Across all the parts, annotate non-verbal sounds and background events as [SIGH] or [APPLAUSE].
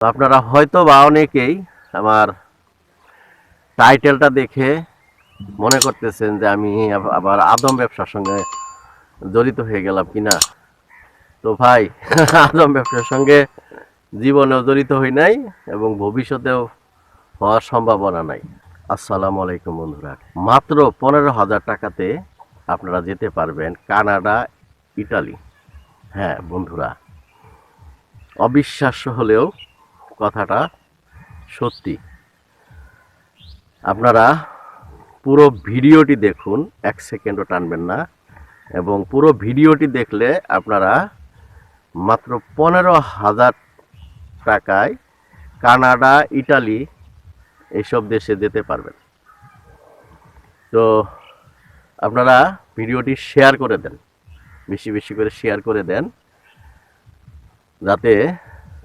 তো আপনারা হয়তো বা অনেকেই আমার টাইটেলটা দেখে মনে করতেছেন যে আমি আবার আদম ব্যবসার সঙ্গে জড়িত হয়ে গেলাম কিনা। তো ভাই, [LAUGHS] আদম ব্যবসার সঙ্গে জীবনেও জড়িত হই নাই এবং ভবিষ্যতেও হওয়ার সম্ভাবনা নাই। আসসালামু আলাইকুম বন্ধুরা। মাত্র পনেরো হাজার টাকাতে আপনারা যেতে পারবেন কানাডা, ইটালি। হ্যাঁ বন্ধুরা, অবিশ্বাস্য হলেও কথাটা সত্যি। আপনারা পুরো ভিডিওটি দেখুন, এক সেকেন্ডও টানবেন না, এবং পুরো ভিডিওটি দেখলে আপনারা মাত্র পনেরো হাজার টাকায় কানাডা, ইটালি এইসব দেশে যেতে পারবেন। তো আপনারা ভিডিওটি শেয়ার করে দেন, বেশি বেশি করে শেয়ার করে দেন, যাতে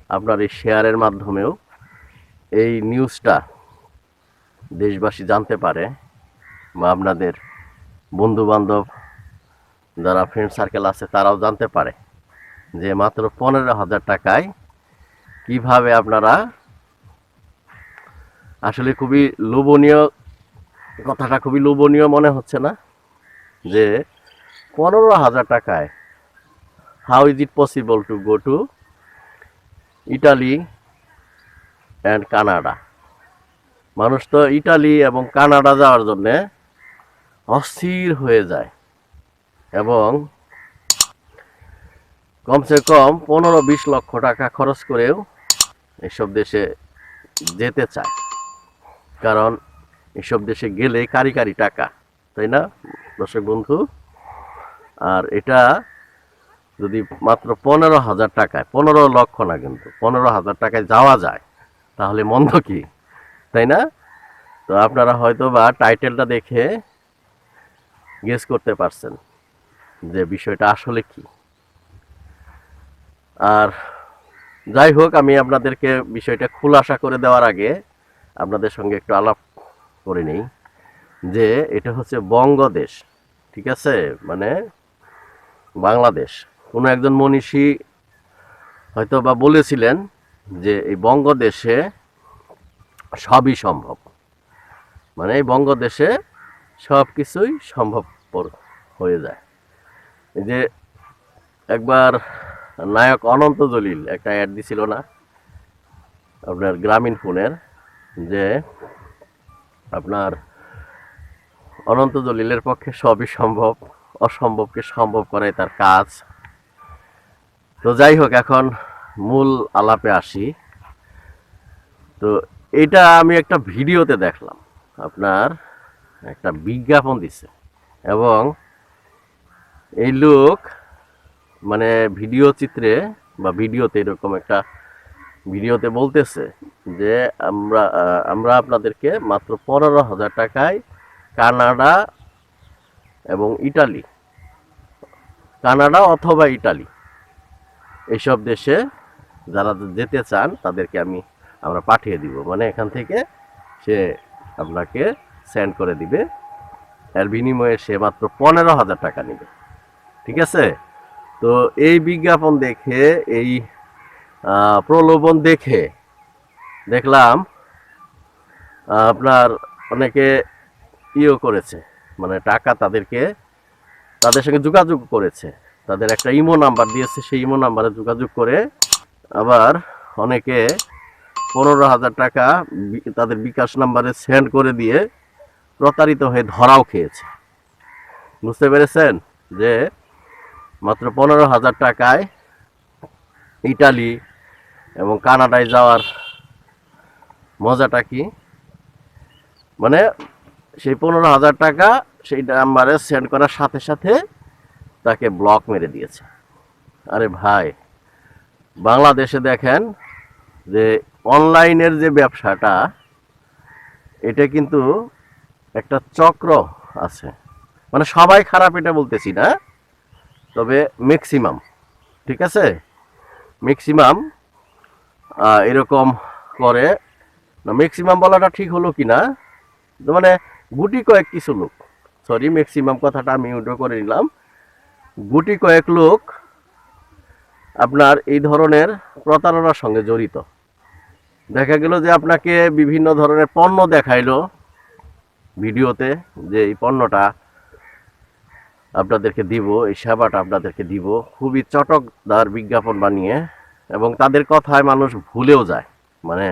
আপনার এই শেয়ারের মাধ্যমেও এই নিউজটা দেশবাসী জানতে পারে বা আপনাদের বন্ধু বান্ধব যারা ফ্রেন্ড সার্কেল আছে, তারাও জানতে পারে যে মাত্র পনেরো হাজার টাকায় কীভাবে আপনারা আসলে খুবই লোভনীয়, কথাটা খুবই লোভনীয় মনে হচ্ছে না যে পনেরো হাজার টাকায় how is it possible to go to Italy and Canada মানুষ তো ইটালি এবং কানাডা যাওয়ার জন্যে অস্থির হয়ে যায় এবং কমসে কম পনেরো বিশ লক্ষ টাকা খরচ করেও এসব দেশে যেতে চায়। কারণ এসব দেশে গেলে কারি কারি টাকা, তাই না দর্শক বন্ধু? আর এটা যদি মাত্র পনেরো হাজার টাকায়, পনেরো লক্ষ না কিন্তু, পনেরো হাজার টাকায় যাওয়া যায়, তাহলে মন্দ কি? তাই না? তো আপনারা হয়তো বা টাইটেলটা দেখে গেস করতে পারছেন যে বিষয়টা আসলে কি। আর যাই হোক, আমি আপনাদেরকে বিষয়টা খুলাসা করে দেওয়ার আগে আপনাদের সঙ্গে একটু আলাপ করে নিই যে এটা হচ্ছে বঙ্গদেশ, ঠিক আছে? মানে বাংলাদেশ। কোনো একজন মনীষী হয়তো বা বলেছিলেন যে এই বঙ্গদেশে সবই সম্ভব। মানে এই বঙ্গদেশে সব কিছুই সম্ভবপর হয়ে যায়। যে একবার নায়ক অনন্ত জলিল, একটা অ্যাড দিছিল না আপনার গ্রামীণ ফোনের, যে আপনার অনন্ত জলিলের পক্ষে সবই সম্ভব, অসম্ভবকে সম্ভব করাই তার কাজ। তো যাই হোক, এখন মূল আলাপে আসি। তো এটা আমি একটা ভিডিওতে দেখলাম। আপনার একটা বিজ্ঞাপন দিছে। এবং এই লোক মানে ভিডিও চিত্রে বা ভিডিওতে এরকম একটা ভিডিওতে বলতেছে যে, আমরা আমরা আপনাদেরকে মাত্র পনেরো হাজার টাকায় কানাডা এবং ইটালি, কানাডা অথবা ইটালি এইসব দেশে যারা যেতে চান, তাদেরকে আমি, আমরা পাঠিয়ে দিব। মানে এখান থেকে সে আপনাকে সেন্ড করে দিবে। এর বিনিময়ে সে মাত্র পনেরো হাজার টাকা নেবে। ঠিক আছে? তো এই বিজ্ঞাপন দেখে, এই প্রলোভন দেখে দেখলাম আপনার অনেকে ইও করেছে। মানে টাকা তাদেরকে, তাদের সঙ্গে যোগাযোগ করেছে। তাদের একটা ইমো নাম্বার দিয়েছে, সেই ইমো নাম্বারে যোগাযোগ করে আবার অনেকে পনেরো হাজার টাকা তাদের বিকাশ নাম্বারে সেন্ড করে দিয়ে প্রতারিত হয়ে ধরাও খেয়েছে। বুঝতে পেরেছেন যে মাত্র পনেরো হাজার টাকায় ইটালি এবং কানাডায় যাওয়ার মজাটা কি? মানে সেই পনেরো হাজার টাকা সেই নাম্বারে সেন্ড করার সাথে সাথে তাকে ব্লক মেরে দিয়েছে। আরে ভাই, বাংলাদেশে দেখেন যে অনলাইনের যে ব্যবসাটা, এটা কিন্তু একটা চক্র আছে। মানে সবাই খারাপ এটা বলতেছি না, তবে ম্যাক্সিমাম ঠিক আছে? ম্যাক্সিমাম এরকম করে। ম্যাক্সিমাম বলাটা ঠিক হলো কি না? মানে গুটি কয়েক কিছু লোক সরি ম্যাক্সিমাম কথাটা আমি উল্টো করে নিলাম। গুটি কয়েক লোক আপনার এই ধরনের প্রতারণার সঙ্গে জড়িত। দেখা গেল যে আপনাকে বিভিন্ন ধরনের পণ্য দেখাইলো ভিডিওতে যে এই পণ্যটা আপনাদেরকে দিব, এই সেবাটা আপনাদেরকে দিব। খুবই চটকদার বিজ্ঞাপন বানিয়ে এবং তাদের কথায় মানুষ ভুলেও যায়। মানে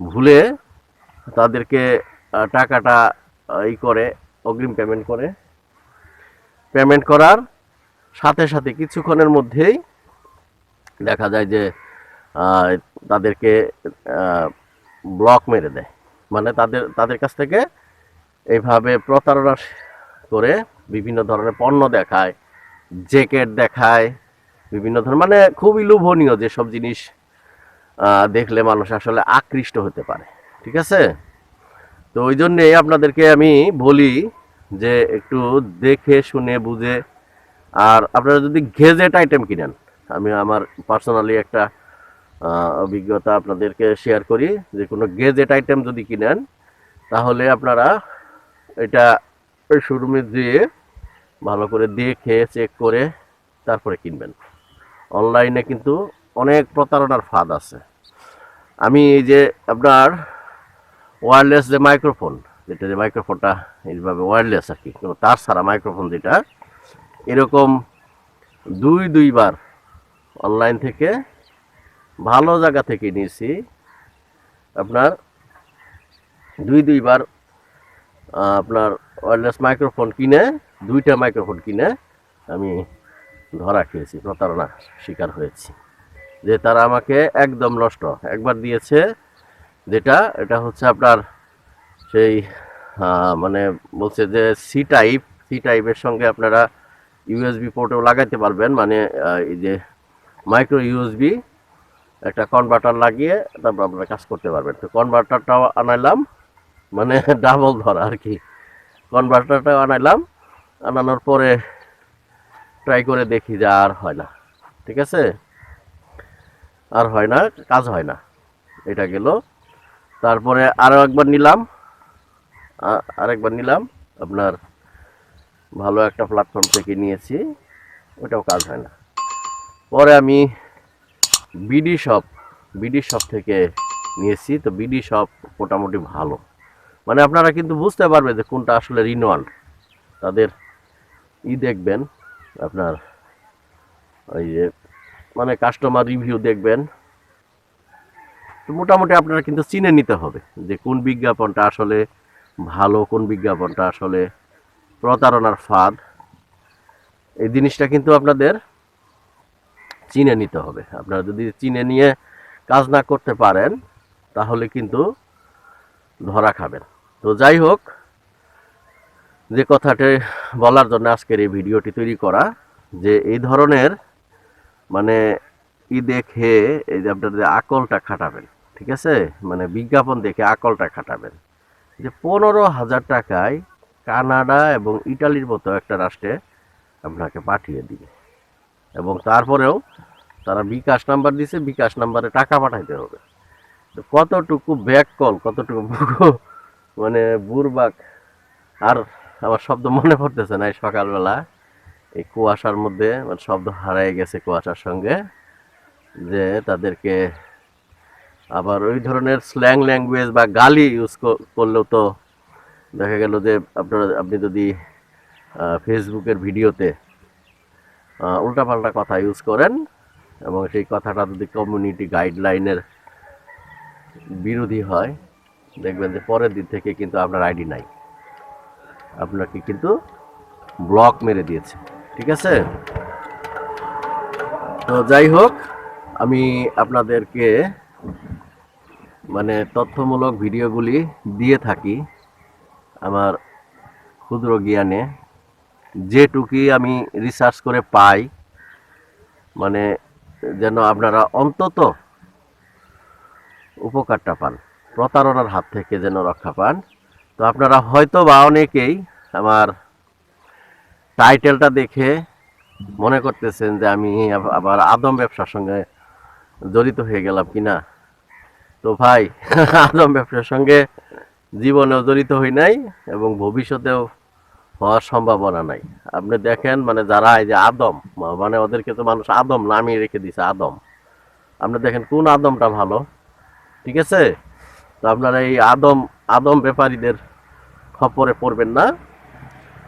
ভুলে তাদেরকে টাকাটা ই করে, অগ্রিম পেমেন্ট করে। পেমেন্ট করার সাথে সাথে কিছুক্ষণের মধ্যেই দেখা যায় যে তাদেরকে ব্লক মেরে দেয়। মানে তাদের তাদের কাছ থেকে এইভাবে প্রতারণা করে বিভিন্ন ধরনের পণ্য দেখায়, জ্যাকেট দেখায়, বিভিন্ন ধরনের মানে খুবই লোভনীয় যেসব জিনিস দেখলে মানুষ আসলে আকৃষ্ট হতে পারে। ঠিক আছে? তো ওই জন্যেই আপনাদেরকে আমি বলি যে, একটু দেখে শুনে বুঝে আর আপনারা যদি গেজেট আইটেম কিনেন, আমি আমার পার্সোনালি একটা অভিজ্ঞতা আপনাদেরকে শেয়ার করি, যে কোনো গেজেট আইটেম যদি কিনেন, তাহলে আপনারা এটা শোরুমে দিয়ে ভালো করে দেখে চেক করে তারপরে কিনবেন। অনলাইনে কিন্তু অনেক প্রতারণার ফাঁদ আছে। আমি এই যে আপনার ওয়্যারলেস যে মাইক্রোফোন যেটা যে মাইক্রোফোনটা এইভাবে ওয়্যারলেস আর কি তার ছাড়া মাইক্রোফোন যেটা এরকম দুই, দুইবার অনলাইন থেকে ভালো জায়গা থেকে নিয়েছি। আপনার দুই, দুইবার আপনার ওয়্যারলেস মাইক্রোফোন কিনে, দুইটা মাইক্রোফোন কিনে আমি ধরা খেয়েছি প্রতারণা শিকার হয়েছি। যে তারা আমাকে একদম নষ্ট, একবার দিয়েছে যেটা, এটা হচ্ছে আপনার সেই মানে বলছে যে সি টাইপ সি টাইপের সঙ্গে আপনারা ইউএসবি পোর্টেও লাগাইতে পারবেন মানে এই যে মাইক্রো ইউএসবি একটা কনভার্টার লাগিয়ে তারপর আপনারা কাজ করতে পারবেন। তো কনভার্টারটাও আনাইলাম মানে ডাবল ধরা আর কি। কনভার্টারটাও আনাইলাম, আনানোর পরে ট্রাই করে দেখি যে আর হয় না, ঠিক আছে? আর হয় না, কাজ হয় না, এটা গেল। তারপরে আরও একবার নিলাম আরেকবার নিলাম, আপনার ভালো একটা প্ল্যাটফর্ম থেকে নিয়েছি ওটাও কাজ হয় না। পরে আমি বিডি শপ বিডি শপ থেকে নিয়েছি, তো বিডি শপ মোটামুটি ভালো। মানে আপনারা কিন্তু বুঝতে পারবেন যে কোনটা আসলে রিনোয়াল তাদের ই দেখবেন, আপনার ওই যে মানে কাস্টমার রিভিউ দেখবেন। তো মোটামুটি আপনারা কিন্তু চিনে নিতে হবে যে কোন বিজ্ঞাপনটা আসলে ভালো, কোন বিজ্ঞাপনটা আসলে প্রতারণার ফাঁদ। এই জিনিসটা কিন্তু আপনাদের চিনে নিতে হবে। আপনারা যদি চিনে নিয়ে কাজ না করতে পারেন, তাহলে কিন্তু ধরা খাবেন। তো যাই হোক, যে কথাটি বলার জন্য আজকের এই ভিডিওটি তৈরি করা, যে এই ধরনের মানে ই দেখে এই যে আপনার যে আকলটা খাটাবেন, ঠিক আছে? মানে বিজ্ঞাপন দেখে আকলটা খাটাবেন। যে পনেরো হাজার টাকায় কানাডা এবং ইটালির মতো একটা রাষ্ট্রে আপনাকে পাঠিয়ে দিবে। এবং তারপরেও তারা বিকাশ নাম্বার দিছে, বিকাশ নাম্বারে টাকা পাঠাইতে হবে। তো কতটুকু ব্যাক কল, কতটুকু মানে বুরবাক আর আমার শব্দ মনে পড়তেছে না এই সকালবেলা। এই কুয়াশার মধ্যে মানে শব্দ হারিয়ে গেছে কুয়াশার সঙ্গে, যে তাদেরকে আবার ওই ধরনের স্ল্যাং ল্যাঙ্গুয়েজ বা গালি ইউজ করলেও তো দেখা গেল যে আপনারা, আপনি যদি ফেসবুকের ভিডিওতে উল্টাপাল্টা কথা ইউজ করেন এবং সেই কথাটা যদি কমিউনিটি গাইডলাইনের বিরোধী হয়, দেখবেন যে পরের দিন থেকে কিন্তু আপনার আইডি নাই। আপনাকে কিন্তু ব্লক মেরে দিয়েছে। ঠিক আছে? তো যাই হোক, আমি আপনাদেরকে মানে তথ্যমূলক ভিডিওগুলি দিয়ে থাকি। আমার ক্ষুদ্র জ্ঞানে যেটুকুই আমি রিসার্চ করে পাই মানে যেন আপনারা অন্তত উপকারটা পান, প্রতারণার হাত থেকে যেন রক্ষা পান। তো আপনারা হয়তো বা অনেকেই আমার টাইটেলটা দেখে মনে করতেছেন যে আমি আব- আবার আদম ব্যবসার সঙ্গে জড়িত হয়ে গেলাম কিনা। তো ভাই, [LAUGHS] আদম ব্যবসার সঙ্গে জীবনেও জড়িত হই নাই এবং ভবিষ্যতেও হওয়ার সম্ভাবনা নাই। আপনি দেখেন মানে যারা এই যে আদম মানে ওদেরকে তো মানুষ আদম নামিয়ে রেখে দিছে, আদম। আপনি দেখেন কোন আদমটা ভালো, ঠিক আছে? তো আপনারা এই আদম আদম ব্যাপারীদের খপ্পরে পড়বেন না।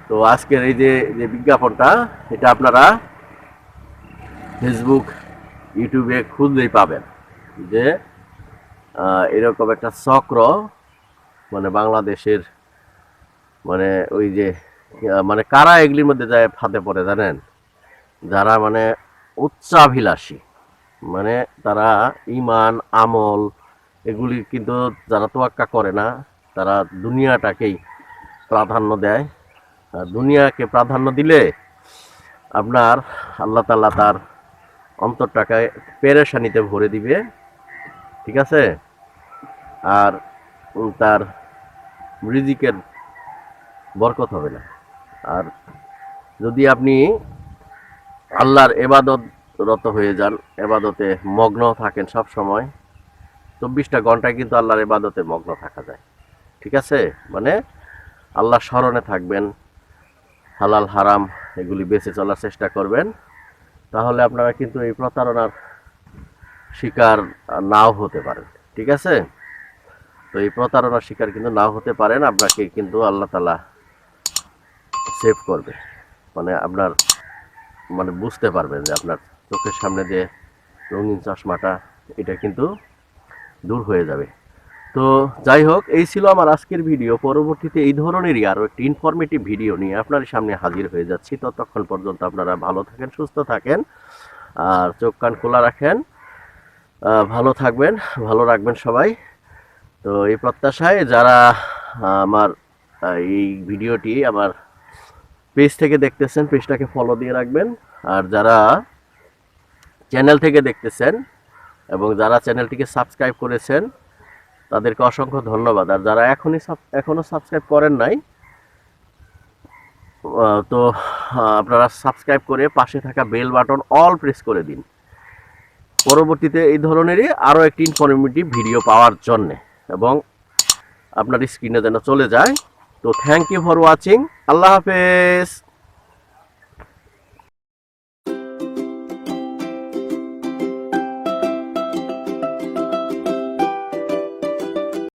তো আজকের এই যে যে বিজ্ঞাপনটা, এটা আপনারা ফেসবুক, ইউটিউবে খুঁজলেই পাবেন যে এরকম একটা চক্র মানে বাংলাদেশের মানে ওই যে মানে কারা এগুলির মধ্যে যায় ফাঁদে পড়ে জানেন? যারা মানে উচ্চাভিলাষী মানে তারা ইমান, আমল এগুলি কিন্তু যারা তোয়াক্কা করে না, তারা দুনিয়াটাকেই প্রাধান্য দেয়। আর দুনিয়াকে প্রাধান্য দিলে আপনার আল্লাহ তাল্লাহ তার অন্তরটাকে পেরেশানিতে ভরে দিবে, ঠিক আছে? আর তার রিজিকের বরকত হবে না। আর যদি আপনি আল্লাহর এবাদতরত হয়ে যান, এবাদতে মগ্ন থাকেন সব সময়, চব্বিশটা ঘন্টায় কিন্তু আল্লাহর এবাদতে মগ্ন থাকা যায়। ঠিক আছে? মানে আল্লাহ স্মরণে থাকবেন, হালাল, হারাম এগুলি বেঁচে চলার চেষ্টা করবেন। তাহলে আপনারা কিন্তু এই প্রতারণার শিকার নাও হতে পারেন। ঠিক আছে? তো এই প্রতারণার শিকার কিন্তু না হতে পারেন, আপনাকে কিন্তু আল্লাহ তালা সেভ করবে। মানে আপনার মানে বুঝতে পারবেন যে আপনার চোখের সামনে যে রঙিন চশমাটা, এটা কিন্তু দূর হয়ে যাবে। তো যাই হোক, এই ছিল আমার আজকের ভিডিও। পরবর্তীতে এই ধরনেরই আরও একটি ইনফরমেটিভ ভিডিও নিয়ে আপনার সামনে হাজির হয়ে যাচ্ছি। ততক্ষণ পর্যন্ত আপনারা ভালো থাকেন, সুস্থ থাকেন, আর চোখ কান খোলা রাখেন। ভালো থাকবেন, ভালো রাখবেন সবাই। তো এই প্রত্যাশায় যারা আমার এই ভিডিওটি আমার পেজ থেকে দেখতেছেন, পেজটাকে ফলো দিয়ে রাখবেন। আর যারা চ্যানেল থেকে দেখতেছেন এবং যারা চ্যানেলটিকে সাবস্ক্রাইব করেছেন, তাদেরকে অসংখ্য ধন্যবাদ। আর যারা এখনই এখনও সাবস্ক্রাইব করেন নাই তো আপনারা সাবস্ক্রাইব করে পাশে থাকা বেল বাটন অল প্রেস করে দিন। পরবর্তীতে এই ধরনেরই আরও একটি ইনফরমেটিভ ভিডিও পাওয়ার জন্যে। এবং আপনার স্ক্রিনে যেন চলে যায়। তো থ্যাংক ইউ ফর ওয়াচিং আল্লাহ হাফেজ।